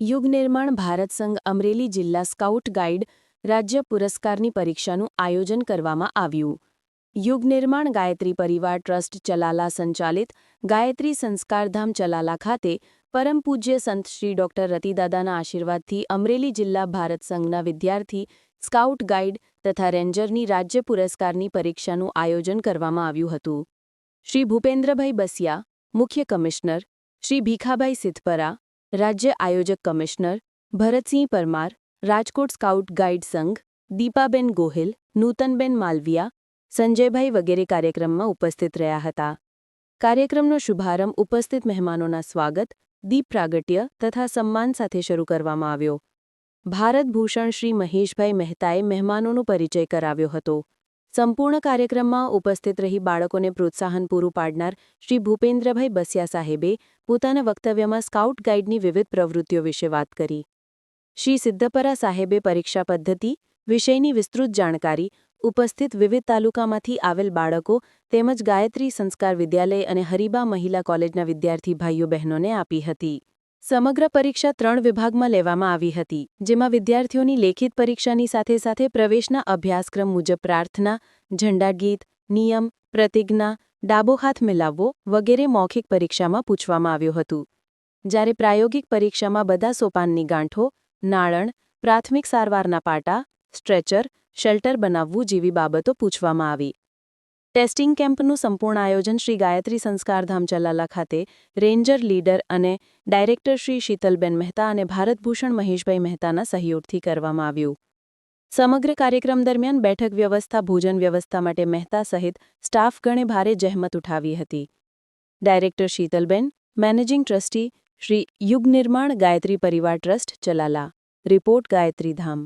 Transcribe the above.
યુગ નિર્માણ ભારત સંઘ અમરેલી જિલ્લા સ્કાઉટ ગાઈડ રાજ્ય પુરસ્કારની પરીક્ષાનું આયોજન કરવામાં આવ્યું. યુગ નિર્માણ ગાયત્રી પરિવાર ટ્રસ્ટ ચલાલા સંચાલિત ગાયત્રી સંસ્કારધામ ચલાલા ખાતે પરમ પૂજ્ય સંત શ્રી ડોક્ટર રતિદાદાના આશીર્વાદથી અમરેલી જિલ્લા ભારત સંઘના વિદ્યાર્થી, સ્કાઉટ ગાઈડ તથા રેન્જરની રાજ્ય પુરસ્કારની પરીક્ષાનું આયોજન કરવામાં આવ્યું હતું. શ્રી ભૂપેન્દ્રભાઈ બસિયા, મુખ્ય કમિશનર, શ્રી ભીખાભાઈ સિદ્ધપરા રાજ્ય આયોજક commissioner Bharatsinh Parmar, Rajkot scout guide સંઘ દીપાબેન ગોહિલ, નૂતનબેન માલવિયા, સંજયભાઈ વગેરે કાર્યક્રમમાં ઉપસ્થિત રહ્યા હતા. કાર્યક્રમનો શુભારંભ ઉપસ્થિત મહેમાનોના સ્વાગત, દીપ પ્રાગટ્ય તથા સન્માન સાથે શરૂ કરવામાં આવ્યો. ભારત ભૂષણ શ્રી મહેશભાઈ મહેતાએ મહેમાનોનો પરિચય કરાવ્યો હતો. સંપૂર્ણ કાર્યક્રમમાં ઉપસ્થિત રહી બાળકોને પ્રોત્સાહન પૂરું પાડનાર શ્રી ભૂપેન્દ્રભાઈ બસિયા સાહેબે પોતાના વક્તવ્યમાં સ્કાઉટ ગાઈડની વિવિધ પ્રવૃત્તિઓ વિશે વાત કરી. શ્રી સિદ્ધપરા સાહેબે પરીક્ષા પદ્ધતિ વિષયની વિસ્તૃત જાણકારી, ઉપસ્થિત વિવિધ તાલુકામાંથી આવેલ બાળકો તેમજ ગાયત્રી સંસ્કાર વિદ્યાલય અને હરિબા મહિલા કોલેજના વિદ્યાર્થી ભાઈઓ બહેનોને આપી હતી. સમગ્ર પરીક્ષા ત્રણ વિભાગમાં લેવામાં આવી હતી, જેમાં વિદ્યાર્થીઓની લેખિત પરીક્ષાની સાથે સાથે પ્રવેશના અભ્યાસક્રમ મુજબ પ્રાર્થના, ઝંડાગીત, નિયમ, પ્રતિજ્ઞા, ડાબો હાથ મિલાવવો વગેરે મૌખિક પરીક્ષામાં પૂછવામાં આવ્યું હતું. જ્યારે પ્રાયોગિક પરીક્ષામાં બધા સોપાનની ગાંઠો, નાળણ, પ્રાથમિક સારવારના પાટા, સ્ટ્રેચર, શેલ્ટર બનાવવું જેવી બાબતો પૂછવામાં આવી. ટેસ્ટિંગ કેમ્પનું સંપૂર્ણ આયોજન શ્રી ગાયત્રી સંસ્કારધામ ચલાલા ખાતે રેન્જર લીડર અને ડાયરેક્ટર શ્રી શીતલબેન મહેતા અને ભારતભૂષણ મહેશભાઈ મહેતાના સહયોગથી કરવામાં આવ્યું. સમગ્ર કાર્યક્રમ દરમિયાન બેઠક વ્યવસ્થા, ભોજન વ્યવસ્થા માટે મહેતા સહિત સ્ટાફગણે ભારે જહેમત ઉઠાવી હતી. ડાયરેક્ટર શીતલબેન, managing trustee Shri Yug Nirman Gayatri Parivar trust Chalala report Gayatri Dham.